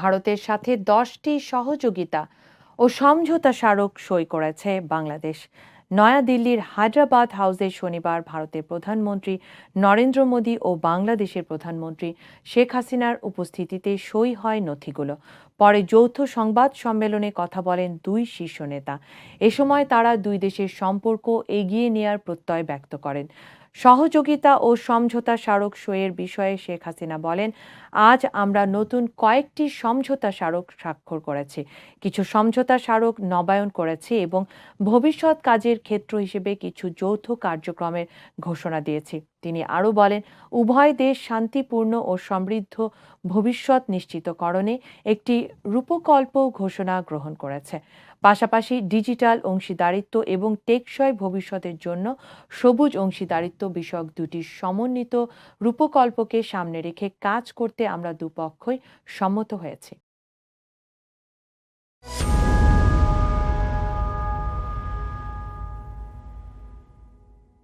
ভারতের সাথে দশটি সহযোগিতা ও সমঝোতা স্মারক সই করেছে বাংলাদেশ। নয়াদিল্লির হায়দ্রাবাদ হাউসে শনিবার ভারতের প্রধানমন্ত্রী নরেন্দ্র মোদী ও বাংলাদেশের প্রধানমন্ত্রী শেখ হাসিনার উপস্থিতিতে সই হয় নথিগুলো। পরে যৌথ সংবাদ সম্মেলনে কথা বলেন দুই শীর্ষ নেতা। এ সময় তারা দুই দেশের সম্পর্ক এগিয়ে নেয়ার প্রত্যয় ব্যক্ত করেন। সহযোগিতা ও সমঝোতা স্মারক সইয়ের বিষয়ে শেখ হাসিনা বলেন, আজ আমরা নতুন কয়েকটি সমঝোতা স্মারক স্বাক্ষর করেছি। কিছু সমঝোতা স্মারক নবায়ন করেছি এবং ভবিষ্যৎ কাজের ক্ষেত্র হিসেবে কিছু যৌথ কার্যক্রমের ঘোষণা দিয়েছি। তিনি আরও বলেন, উভয় দেশ শান্তিপূর্ণ ও সমৃদ্ধ ভবিষ্যৎ নিশ্চিতকরণে একটি রূপকল্প ঘোষণা গ্রহণ করেছে। পাশাপাশি ডিজিটাল অংশীদারিত্ব এবং টেকসই ভবিষ্যতের জন্য সবুজ অংশীদারিত্ব বিষয়ক দুটি সমন্বিত রূপকল্পকে সামনে রেখে কাজ করতে আমরা দুপক্ষই সম্মত হয়েছি।